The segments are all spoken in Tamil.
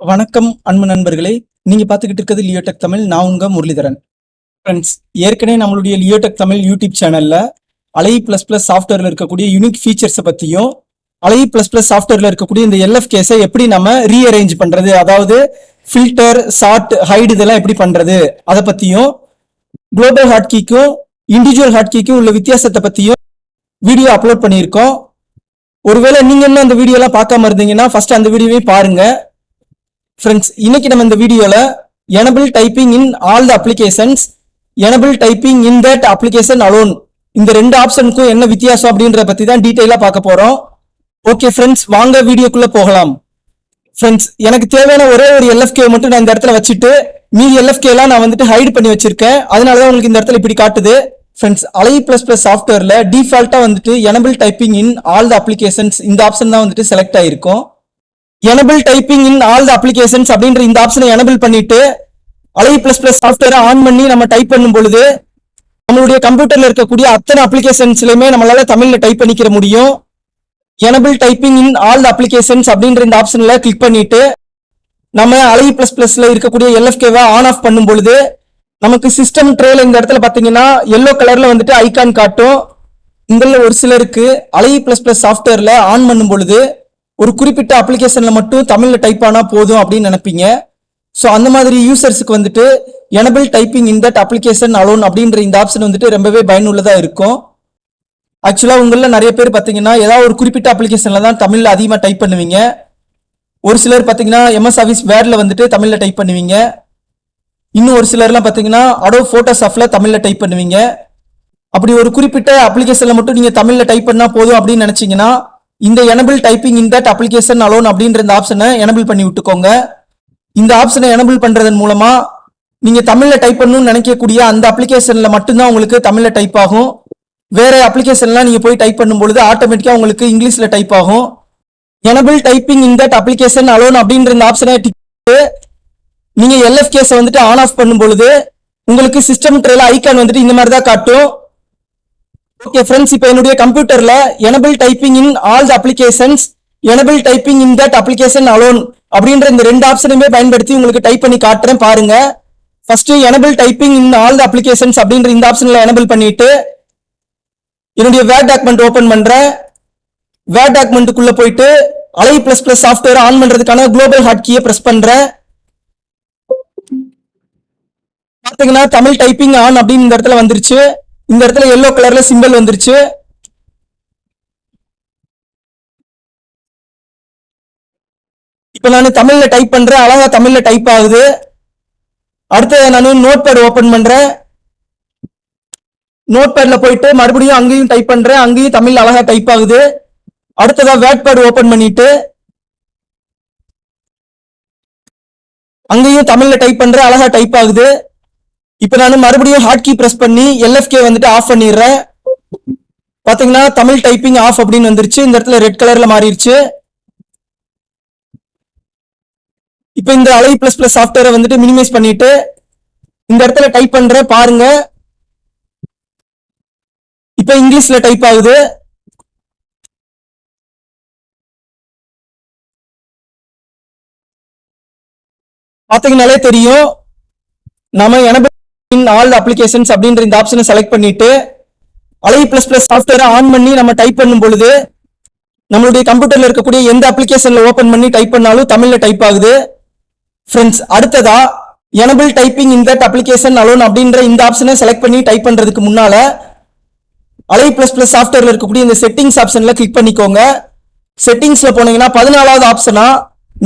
வணக்கம் அன்பு நண்பர்களே. நீங்க பார்த்துக்கிட்டு இருக்கிறது லியோடெக் தமிழ். நான் உங்க முரளிதரன். ஃப்ரெண்ட்ஸ் ஏற்கனவே நம்மளுடைய லியோடெக் தமிழ் யூடியூப் சேனல்ல அலை பிளஸ் பிளஸ் சாஃப்ட்வேர்ல இருக்கக்கூடிய யூனிக் ஃபீச்சர்ஸை பத்தியும் அலை பிளஸ் பிளஸ் சாஃப்ட்வேர்ல இருக்கக்கூடிய இந்த எல்எஃப் கேஸை எப்படி நம்ம ரீஅரேஞ்ச் பண்றது? அதாவது ஃபில்டர் ஷார்ட் ஹைடு இதெல்லாம் எப்படி பண்றது? அதை பத்தியும் குளோபல் ஹாட் கீக்கும் இண்டிவிஜுவல் ஹாட் கீக்கும் உள்ள வித்தியாசத்தை பத்தியும் வீடியோ அப்லோட் பண்ணியிருக்கோம். ஒருவேளை நீங்க இன்னும் அந்த வீடியோ எல்லாம் பார்க்காம இருந்தீங்கன்னா ஃபர்ஸ்ட் அந்த வீடியோவே பாருங்க. ஃப்ரெண்ட்ஸ் இன்னைக்கு நம்ம இந்த வீடியோல enable typing in all the applications enable typing in that application alone இந்த ரெண்டு ஆப்ஷனுக்கும் என்ன வித்தியாசம் அப்படின்றத பத்தி தான் டீட்டெயிலா பார்க்க போறோம். ஓகே ஃப்ரெண்ட்ஸ் வாங்க வீடியோக்குள்ள போகலாம். ஃப்ரெண்ட்ஸ் எனக்கு தேவையான ஒரே ஒரு எல்எஃப்கே மட்டும் நான் இந்த இடத்துல வச்சுட்டு மீதி எல்எஃப்கே எல்லாம் நான் வந்துட்டு ஹைட் பண்ணி வச்சிருக்கேன். அதனால தான் உங்களுக்கு இந்த இடத்துல இப்படி காட்டுது. ஃப்ரெண்ட்ஸ் அலை பிளஸ் பிளஸ் சாஃப்ட்வேர்ல டிஃபால்ட்டா வந்துட்டு enable typing in all the applications இந்த ஆப்ஷன் தான் வந்துட்டு செலக்ட் ஆயிருக்கும். Enable typing in all the applications அப்படின்ற இந்த ஆப்ஷனை எனபிள் பண்ணிட்டு அலை பிளஸ் பிளஸ் சாஃப்ட்வேரை ஆன் பண்ணி நம்ம டைப் பண்ணும் பொழுது நம்மளுடைய கம்ப்யூட்டர்ல இருக்கக்கூடிய அத்தனை அப்ளிகேஷன்ஸ்லயுமே நம்மளால தமிழ்ல டைப் பண்ணிக்கிற முடியும். Enable typing in all the applications அப்படின்ற இந்த ஆப்ஷன்ல கிளிக் பண்ணிட்டு நம்ம அலை பிளஸ் பிளஸ்ல இருக்கக்கூடிய எல்எஃப்கேவை ஆன் ஆஃப் பண்ணும் பொழுது நமக்கு சிஸ்டம் ட்ரேல இந்த இடத்துல பாத்தீங்கன்னா எல்லோ கலர்ல வந்துட்டு ஐகான் காட்டும். உங்கள ஒரு சிலருக்கு அலை பிளஸ் பிளஸ் சாஃப்ட்வேர்ல ஆன் பண்ணும் பொழுது ஒரு குறிப்பிட்ட அப்ளிகேஷனில் மட்டும் தமிழில் டைப் ஆனால் போதும் அப்படின்னு நினைப்பீங்க. ஸோ அந்த மாதிரி யூசர்ஸுக்கு வந்துட்டு enable typing in that application alone அப்படின்ற இந்த ஆப்ஷன் வந்துட்டு ரொம்பவே பயனுள்ளதாக இருக்கும். ஆக்சுவலாக உங்களில் நிறைய பேர் பார்த்தீங்கன்னா ஏதாவது ஒரு குறிப்பிட்ட அப்ளிகேஷனில் தான் தமிழில் அதிகமாக டைப் பண்ணுவீங்க. ஒரு சிலர் பார்த்தீங்கன்னா எம்எஸ் ஆஃபீஸ் வேர்டில் வந்துட்டு தமிழில் டைப் பண்ணுவீங்க. இன்னும் ஒரு சிலர்லாம் பார்த்தீங்கன்னா அடோ ஃபோட்டோஷாப்பில் தமிழில் டைப் பண்ணுவீங்க. அப்படி ஒரு குறிப்பிட்ட அப்ளிகேஷனில் மட்டும் நீங்கள் தமிழில் டைப் பண்ணால் போதும் அப்படின்னு நினச்சிங்கன்னா இந்த enable typing in that application alone அப்படின்ற இந்த ஆப்ஷனை எனபிள் பண்ணி விட்டுக்கோங்க. இந்த ஆப்ஷனை எனபிள் பண்றதன் மூலமா நீங்க தமிழ்ல டைப் பண்ணணும்னு நினைக்கக்கூடிய அந்த அப்ளிகேஷன்ல மட்டும்தான் உங்களுக்கு தமிழ்ல டைப் ஆகும். வேற அப்ளிகேஷன்லாம் நீங்க போய் டைப் பண்ணும் பொழுது ஆட்டோமேட்டிக்கா உங்களுக்கு இங்கிலீஷ்ல டைப் ஆகும். Enable typing in that application alone அப்படின்ற இந்த ஆப்ஷனை டிக் நீங்க எல்எஃப் கேஸ் வந்துட்டு ஆன் ஆஃப் பண்ணும் பொழுது உங்களுக்கு சிஸ்டம் ட்ரேல ஐக்கான் வந்துட்டு இந்த மாதிரி தான் காட்டும். ஓகே ஃப்ரெண்ட்ஸ் இப்போ என்னுடைய கம்ப்யூட்டர்ல enable typing in all the applications enable typing in that application alone அப்படின்ற இந்த ரெண்டு ஆப்ஷனுமே பயன்படுத்தி உங்களுக்கு டைப் பண்ணி காட்டுறேன் பாருங்க. First enable typing in all the applications அப்படின்ற இந்த ஆப்ஷன்ல எனபிள் பண்ணிட்டு என்னுடைய வேர்ட் டாக்குமெண்ட் ஓபன் பண்றேன். வேர்ட் டாக்குமெண்ட்டுக்குள்ள போயிட்டு Alai plus plus software on பண்றதுக்கான குளோபல் ஹாட் கீயை பிரஸ் பண்றேன். பாத்தீங்கன்னா தமிழ் டைப்பிங் ஆன் அப்படின்னு இந்த இடத்துல வந்துருச்சு. இந்த இடத்துல எல்லோ கலர்ல சிம்பிள் வந்துருச்சு. இப்ப நான் தமிழ்ல டைப் பண்றேன். அழகா தமிழ்ல டைப் ஆகுது. அடுத்து நான் நோட் பேட் ஓபன் பண்றேன். நோட் பேட்ல போயிட்டு மறுபடியும் அங்கேயும் டைப் பண்றேன். அங்கேயும் தமிழ் அழகா டைப் ஆகுது. அடுத்ததா வேட் பேட் ஓபன் பண்ணிட்டு அங்கேயும் தமிழ்ல டைப் பண்றேன். அழகா டைப் ஆகுது. இப்போ நான் மறுபடியும் ஹாட் கீ ப்ரெஸ் பண்ணி எல்எஃப்கே வந்துட்டு ஆஃப் பண்ணிடுறேன். பார்த்தீங்கன்னா தமிழ் டைப்பிங் ஆஃப் அப்படின்னு வந்துருச்சு. இந்த இடத்துல ரெட் கலரில் மாறிடுச்சு. இப்போ இந்த அலை ப்ளஸ் ப்ளஸ் சாஃப்ட்வேரை வந்துட்டு மினிமைஸ் பண்ணிட்டு இந்த இடத்துல டைப் பண்ணுறேன் பாருங்க. இப்போ இங்கிலீஷ்ல டைப் ஆகுது. பார்த்தீங்கனாலே தெரியும். நம்ம நாம இன் ஆல் அப்ளிகேஷன்ஸ் அப்படின்ற இந்த ஆப்ஷனை செலக்ட் பண்ணிட்டு அலை பிளஸ் பிளஸ் சாஃப்ட்வேரை ஆன் பண்ணி நம்ம டைப் பண்ணும் பொழுது நம்மளுடைய கம்ப்யூட்டர்ல இருக்கக்கூடிய எந்த அப்ளிகேஷன்ல ஓபன் பண்ணி டைப் பண்ணாலும் தமிழ்ல டைப் ஆகுது. ஃப்ரெண்ட்ஸ் அடுத்ததா enable typing in that application alone அப்படின்ற இந்த ஆப்ஷனை செலக்ட் பண்ணி டைப் பண்றதுக்கு முன்னால அலை பிளஸ் பிளஸ் சாஃப்ட்வேர்ல இருக்கக்கூடிய இந்த செட்டிங்ஸ் ஆப்ஷன்ல கிளிக் பண்ணிக்கோங்க. செட்டிங்ஸ்ல போனீங்கன்னா பதினாலாவது ஆப்ஷனா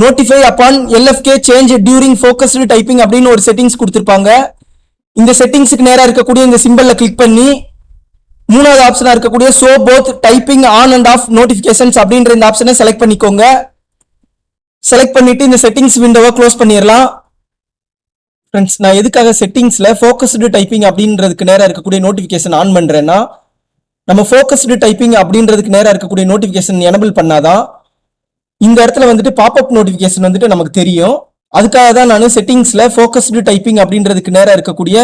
notify upon L F K change during focused typing அப்படின்னு ஒரு செட்டிங்ஸ் கொடுத்துருப்பாங்க. இந்த செட்டிங்ஸுக்கு நேராக இருக்கக்கூடிய இந்த சிம்பிளில் கிளிக் பண்ணி மூணாவது ஆப்ஷனாக இருக்கக்கூடிய so both typing on and off notifications அப்படின்ற இந்த ஆப்ஷனை செலக்ட் பண்ணிக்கோங்க. செலக்ட் பண்ணிட்டு இந்த செட்டிங்ஸ் விண்டோவை க்ளோஸ் பண்ணிடலாம். ஃப்ரெண்ட்ஸ் நான் எதுக்காக செட்டிங்ஸில் ஃபோக்கஸ்டு டைப்பிங் அப்படின்றதுக்கு நேராக இருக்கக்கூடிய நோட்டிஃபிகேஷன் ஆன் பண்ணுறேன்னா நம்ம ஃபோக்கஸ்டு டைப்பிங் அப்படின்றதுக்கு நேராக இருக்கக்கூடிய நோட்டிஃபிகேஷன் எனபிள் பண்ணாதான் இந்த இடத்துல வந்துட்டு பாப்அப் நோட்டிஃபிகேஷன் வந்துட்டு நமக்கு தெரியும். அதுக்காக தான் நான் செட்டிங்ஸில் ஃபோக்கஸ்டு டைப்பிங் அப்படின்றதுக்கு நேராக இருக்கக்கூடிய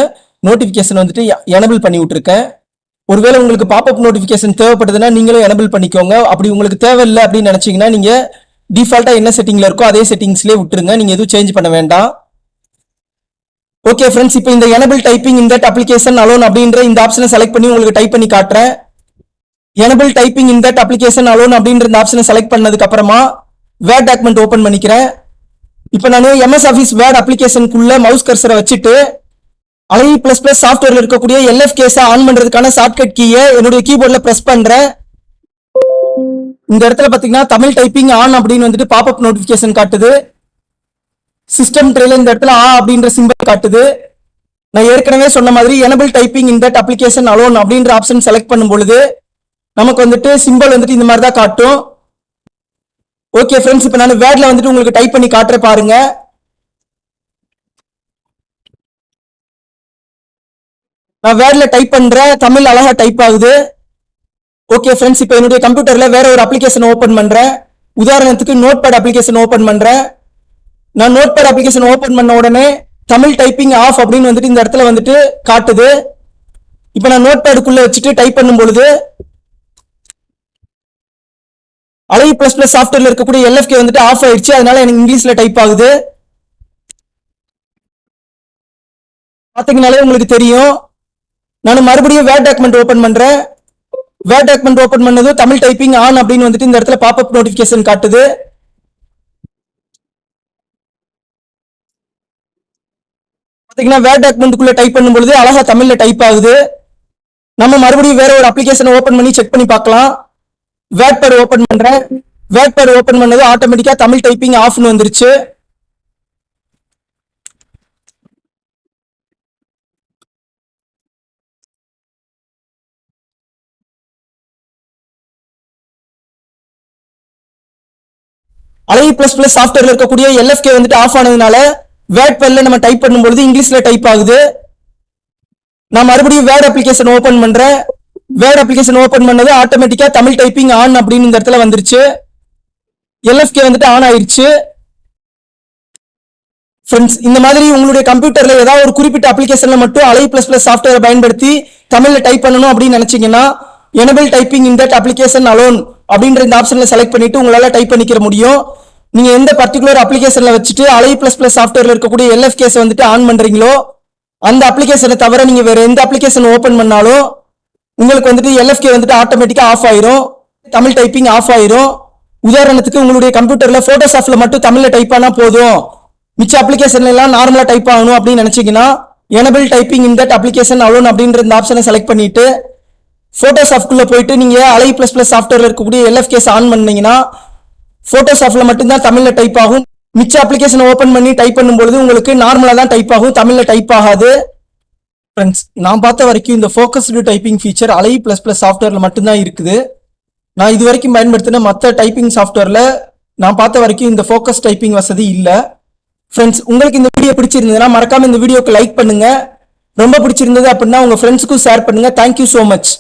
நோட்டிஃபிகேஷன் வந்துட்டு எனபிள் பண்ணி விட்டுருக்கேன். ஒருவேளை உங்களுக்கு பாப்அப் நோட்டிஃபிகேஷன் தேவைப்படுதுன்னா நீங்களும் எனபிள் பண்ணிக்கோங்க. அப்படி உங்களுக்கு தேவையில்லை அப்படின்னு நினச்சிங்கன்னா நீங்கள் டிஃபால்ட்டாக என்ன செட்டிங்கில் இருக்கோ அதே செட்டிங்ஸ்லேயே விட்டுருங்க. நீங்கள் எதுவும் சேஞ்ச் பண்ண வேண்டாம். ஓகே ஃப்ரெண்ட்ஸ் இப்போ இந்த enable typing in that application alone அப்படின்ற இந்த ஆப்ஷனை செலக்ட் பண்ணி உங்களுக்கு டைப் பண்ணி காட்டுறேன். Enable typing in that application alone அப்படின்ற இந்த ஆப்ஷனை செலக்ட் பண்ணதுக்கு அப்புறமா டாக்குமெண்ட் ஓப்பன் பண்ணிக்கிறேன். இப்போ நான் எம்எஸ் ஆஃபீஸ் வேர்ட் அப்ளிகேஷனுக்குள்ள மவுஸ் கர்சரை வச்சுட்டு அலை பிளஸ் பிளஸ் சாஃப்ட்வேர்ல இருக்கக்கூடிய எல்எஃப் கேஸை ஆன் பண்றதுக்கான ஷார்ட்கட் கீயை என்னுடைய கீபோர்ட்ல பிரஸ் பண்றேன் இந்த இடத்துல பாத்தீங்கன்னா தமிழ் டைப்பிங் ஆன் அப்படின்னு வந்துட்டு பாப்அப் நோட்டிபிகேஷன் காட்டுது. சிஸ்டம் ட்ரெயில இந்த இடத்துல ஆ அப்படின்ற சிம்பிள் காட்டுது. நான் ஏற்கனவே சொன்ன மாதிரி enable typing in that application alone அப்படின்ற ஆப்ஷன் செலக்ட் பண்ணும் பொழுது நமக்கு வந்துட்டு சிம்பிள் வந்துட்டு இந்த மாதிரி தான் காட்டும். ஓகே ஃப்ரெண்ட்ஸ் இப்போ நான் வேர்டில் வந்துட்டு உங்களுக்கு டைப் பண்ணி காட்டுற பாருங்க. நான் வேர்டில் டைப் பண்ணுறேன் தமிழ் அழகா டைப் ஆகுது. ஓகே ஃப்ரெண்ட்ஸ் இப்போ என்னுடைய கம்ப்யூட்டரில் வேற ஒரு அப்ளிகேஷன் ஓப்பன் பண்ணுறேன் உதாரணத்துக்கு நோட் பேட் அப்ளிகேஷன் ஓப்பன் பண்ணுறேன் நான் நோட் பேட் அப்ளிகேஷன் ஓப்பன் பண்ண உடனே தமிழ் டைப்பிங் ஆஃப் அப்படின்னு வந்துட்டு இந்த இடத்துல வந்துட்டு காட்டுது. இப்போ நான் நோட் பேடுக்குள்ளே வச்சுட்டு டைப் பண்ணும் பொழுது அலை பிளஸ் பிளஸ் சாஃப்ட்வேர்ல இருக்கக்கூடிய எல்எஃப்கே வந்துட்டு ஆஃப் ஆயிடுச்சு. அதனால எனக்கு இங்கிலீஷ்ல டைப் ஆகுது. பாத்தீங்கனாலே உங்களுக்கு தெரியும். நான் மறுபடியும் வேர்ட் டாக்குமெண்ட் ஓபன் பண்றேன். வேர்ட் டாக்குமெண்ட் ஓபன் பண்ணதும் தமிழ் டைப்பிங் ஆன் அப்படின்னு வந்துட்டு இந்த இடத்துல பாப்அப் நோட்டிபிகேஷன் காட்டுது. பாத்தீங்கன்னா வேர்ட் டாக்குமெண்ட்டுக்குள்ள டைப் பண்ணும்பொழுது அழகா தமிழ்ல டைப் ஆகுது. நம்ம மறுபடியும் வேற ஒரு அப்ளிகேஷனை ஓபன் பண்ணி செக் பண்ணி பார்க்கலாம். வேர்ட் ஓபன் பண்றேன் வேர்ட் ஓபன் பண்ணது ஆட்டோமேட்டிக்கா தமிழ் டைப்பிங் ஆஃப்னு வந்துருச்சு. அலை பிளஸ் பிளஸ் சாஃப்ட்வேர்ல இருக்கக்கூடிய எல்எஃப்கே வந்துட்டு ஆஃப் ஆனதுனால வேர்ட் நம்ம டைப் பண்ணும்பொழுது இங்கிலீஷ்ல டைப் ஆகுது. நான் மறுபடியும் வேர்ட் அப்ளிகேஷன் ஓபன் பண்றேன். வேர்ட் அப்ளிகேஷன் ஓப்பன் பண்ணது ஆட்டோமேட்டிக்கா தமிழ் டைப்பிங் ஆன் அப்படின்னு இந்த இடத்துல வந்துருச்சு. எல்எஃப்கே வந்துட்டு ஆன் ஆயிருச்சு. ஃப்ரெண்ட்ஸ் இந்த மாதிரி உங்களுடைய கம்ப்யூட்டர்ல ஏதாவது ஒரு குறிப்பிட்ட அப்ளிகேஷன்ல மட்டும் அலை பிளஸ் பிளஸ் சாஃப்ட்வேரை பயன்படுத்தி தமிழ்ல டைப் பண்ணணும் அப்படின்னு நினைச்சீங்கன்னா enable typing in that application alone அப்படின்ற இந்த ஆப்ஷன்ல செலக்ட் பண்ணிட்டு உங்களால டைப் பண்ணிக்கிற முடியும். நீங்க எந்த பர்டிகுலர் அப்ளிகேஷன்ல வச்சுட்டு அலை பிளஸ் பிளஸ் சாஃப்ட்வேர்ல இருக்கக்கூடிய எல்எஃப்கேஸ் வந்துட்டு ஆன் பண்றீங்களோ அந்த அப்ளிகேஷனை தவிர நீங்க வேற எந்த அப்ளிகேஷன் ஓபன் பண்ணாலும் உங்களுக்கு வந்துட்டு எல்எஃப்கே வந்துட்டு ஆட்டோமேட்டிக்காக ஆஃப் ஆயிரும். தமிழ் டைப்பிங் ஆஃப் ஆயிரும். உதாரணத்துக்கு உங்களுடைய கம்ப்யூட்டர்ல போட்டோஷாப்ல மட்டும் தமிழ்ல டைப் ஆனால் போதும். மிச்ச அப்ளிகேஷன்ல எல்லாம் நார்மலா டைப் ஆகணும் அப்படின்னு நினைச்சீங்கன்னா enable typing in that application alone அப்படின்ற இந்த ஆப்ஷனை செலக்ட் பண்ணிட்டு போட்டோஷாப்குள்ள போயிட்டு நீங்க அலை பிளஸ் பிளஸ் சாஃப்ட்வேர்ல இருக்கக்கூடிய எல்எஃப்கேஸ் ஆன் பண்ணீங்கன்னா போட்டோஷாப்ல மட்டும்தான் தமிழ்ல டைப் ஆகும். மிச்ச அப்ளிகேஷன் ஓபன் பண்ணி டைப் பண்ணும்பொழுது உங்களுக்கு நார்மலா தான் டைப் ஆகும். தமிழ்ல டைப் ஆகாது. ஃப்ரெண்ட்ஸ் நான் பார்த்த வரைக்கும் இந்த focused typing feature Alai plus plus சாஃப்ட்வேரில் மட்டும்தான் இருக்குது. நான் இது வரைக்கும் பயன்படுத்தின மற்ற டைப்பிங் சாஃப்ட்வேரில் நான் பார்த்த வரைக்கும் இந்த ஃபோக்கஸ் டைப்பிங் வசதி இல்லை. ஃப்ரெண்ட்ஸ் உங்களுக்கு இந்த வீடியோ பிடிச்சிருந்ததுன்னா மறக்காமல் இந்த வீடியோக்கு லைக் பண்ணுங்கள் ரொம்ப பிடிச்சிருந்தது அப்படின்னா உங்கள் ஃப்ரெண்ட்ஸுக்கும் ஷேர் பண்ணுங்கள் தேங்க்யூ ஸோ மச்